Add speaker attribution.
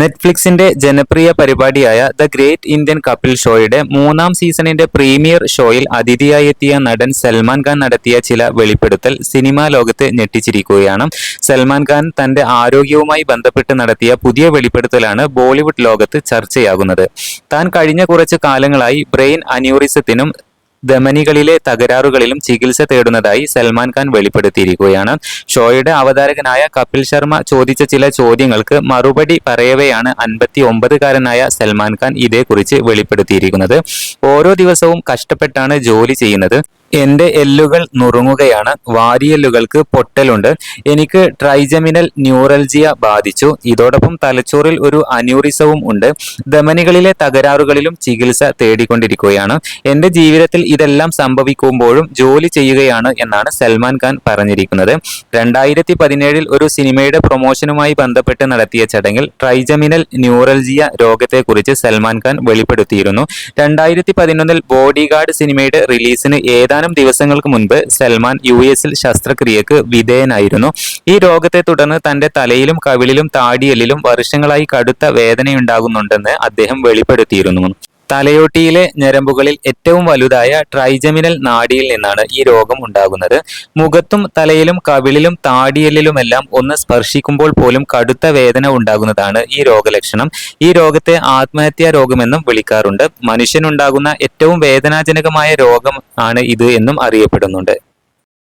Speaker 1: നെറ്റ്ഫ്ലിക്സിന്റെ ജനപ്രിയ പരിപാടിയായ the great Indian couple ഷോയുടെ മൂന്നാം സീസണിന്റെ പ്രീമിയർ ഷോയിൽ അതിഥിയായി നടൻ സൽമാൻ ഖാൻ നടത്തിയ ചില വെളിപ്പെടുത്തൽ സിനിമാ ലോകത്ത് ഞെട്ടിച്ചിരിക്കുകയാണ്. സൽമാൻ ഖാൻ തന്റെ ആരോഗ്യവുമായി ബന്ധപ്പെട്ട് നടത്തിയ പുതിയ വെളിപ്പെടുത്തലാണ് ബോളിവുഡ് ലോകത്ത് ചർച്ചയാകുന്നത്. താൻ കഴിഞ്ഞ കുറച്ച് കാലങ്ങളായി ബ്രെയിൻ അന്യൂറിസത്തിനും ധമനികളിലെ തകരാറുകളിലും ചികിത്സ തേടുന്നതായി സൽമാൻ ഖാൻ വെളിപ്പെടുത്തിയിരിക്കുകയാണ്. ഷോയുടെ അവതാരകനായ കപിൽ ശർമ്മ ചോദിച്ച ചില ചോദ്യങ്ങൾക്ക് മറുപടി പറയവെയാണ് അൻപത്തി ഒമ്പതുകാരനായ സൽമാൻ ഖാൻ ഇതേക്കുറിച്ച് വെളിപ്പെടുത്തിയിരിക്കുന്നത്. ഓരോ ദിവസവും കഷ്ടപ്പെട്ടാണ് ജോലി ചെയ്യുന്നത്. എന്റെ എല്ലുകൾ നുറുങ്ങുകയാണ്. വാരിയെല്ലുകൾക്ക് പൊട്ടലുണ്ട്. എനിക്ക് ട്രൈജമിനൽ ന്യൂറൽജിയ ബാധിച്ചു. ഇതോടൊപ്പം തലച്ചോറിൽ ഒരു അന്യൂറിസവും ഉണ്ട്. ധമനികളിലെ തകരാറുകളിലും ചികിത്സ തേടിക്കൊണ്ടിരിക്കുകയാണ്. എന്റെ ജീവിതത്തിൽ ഇതെല്ലാം സംഭവിക്കുമ്പോഴും ജോലി ചെയ്യുകയാണ് എന്നാണ് സൽമാൻ ഖാൻ പറഞ്ഞിരിക്കുന്നത്. രണ്ടായിരത്തി പതിനേഴിൽ ഒരു സിനിമയുടെ പ്രൊമോഷനുമായി ബന്ധപ്പെട്ട് നടത്തിയ ചടങ്ങിൽ ട്രൈജമിനൽ ന്യൂറൽജിയ രോഗത്തെക്കുറിച്ച് സൽമാൻ ഖാൻ വെളിപ്പെടുത്തിയിരുന്നു. രണ്ടായിരത്തി പതിനൊന്നിൽ ബോഡി ഗാർഡ് സിനിമയുടെ റിലീസിന് ഏതാനും ദിവസങ്ങൾക്ക് മുൻപ് സൽമാൻ യു എസിൽ ശസ്ത്രക്രിയക്ക് വിധേയനായിരുന്നു. ഈ രോഗത്തെ തുടർന്ന് തന്റെ തലയിലും കവിളിലും താടിയെല്ലിലും വർഷങ്ങളായി കടുത്ത വേദനയുണ്ടാകുന്നുണ്ടെന്ന് അദ്ദേഹം വെളിപ്പെടുത്തിയിരുന്നു. തലയോട്ടിയിലെ ഞരമ്പുകളിൽ ഏറ്റവും വലുതായ ട്രൈജമിനൽ നാഡിയിൽ നിന്നാണ് ഈ രോഗം ഉണ്ടാകുന്നത്. മുഖത്തും തലയിലും കവിളിലും താടിയലിലുമെല്ലാം ഒന്ന് സ്പർശിക്കുമ്പോൾ പോലും കടുത്ത വേദന ഉണ്ടാകുന്നതാണ് ഈ രോഗലക്ഷണം. ഈ രോഗത്തെ ആത്മഹത്യാ രോഗമെന്നും വിളിക്കാറുണ്ട്. മനുഷ്യനുണ്ടാകുന്ന ഏറ്റവും വേദനാജനകമായ രോഗം ആണ് ഇത് എന്നും അറിയപ്പെടുന്നുണ്ട്.